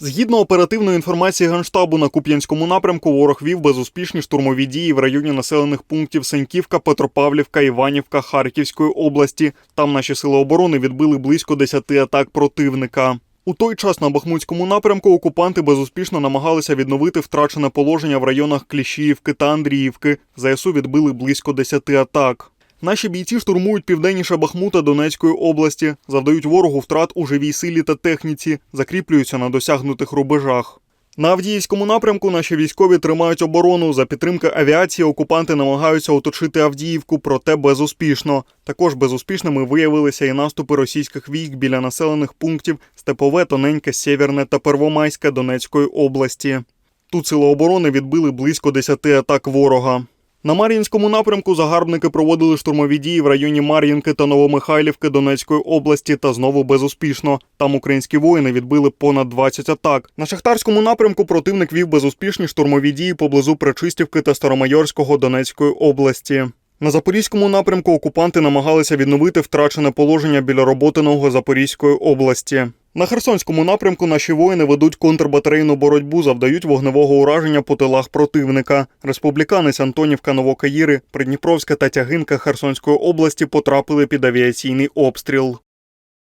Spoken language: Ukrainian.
Згідно оперативної інформації Генштабу на Куп'янському напрямку, ворог вів безуспішні штурмові дії в районі населених пунктів Сеньківка, Петропавлівка, Іванівка Харківської області. Там наші сили оборони відбили близько 10 атак противника. У той час на Бахмутському напрямку окупанти безуспішно намагалися відновити втрачене положення в районах Кліщіївки та Андріївки. ЗСУ відбили близько 10 атак. Наші бійці штурмують південніше Бахмута Донецької області, завдають ворогу втрат у живій силі та техніці, закріплюються на досягнутих рубежах. На Авдіївському напрямку наші військові тримають оборону. За підтримки авіації окупанти намагаються оточити Авдіївку, проте безуспішно. Також безуспішними виявилися і наступи російських військ біля населених пунктів Степове, Тоненьке, Сєвєрне та Первомайське Донецької області. Тут сили оборони відбили близько 10 атак ворога. На Мар'їнському напрямку загарбники проводили штурмові дії в районі Мар'їнки та Новомихайлівки Донецької області та знову безуспішно. Там українські воїни відбили понад 20 атак. На Шахтарському напрямку противник вів безуспішні штурмові дії поблизу Пречистівки та Старомайорського Донецької області. На Запорізькому напрямку окупанти намагалися відновити втрачене положення біля роботиного Запорізької області. На Херсонському напрямку наші воїни ведуть контрбатарейну боротьбу, завдають вогневого ураження по тилах противника. Республіканець Антонівка Новокаїри, Придніпровська та Тягинка Херсонської області потрапили під авіаційний обстріл.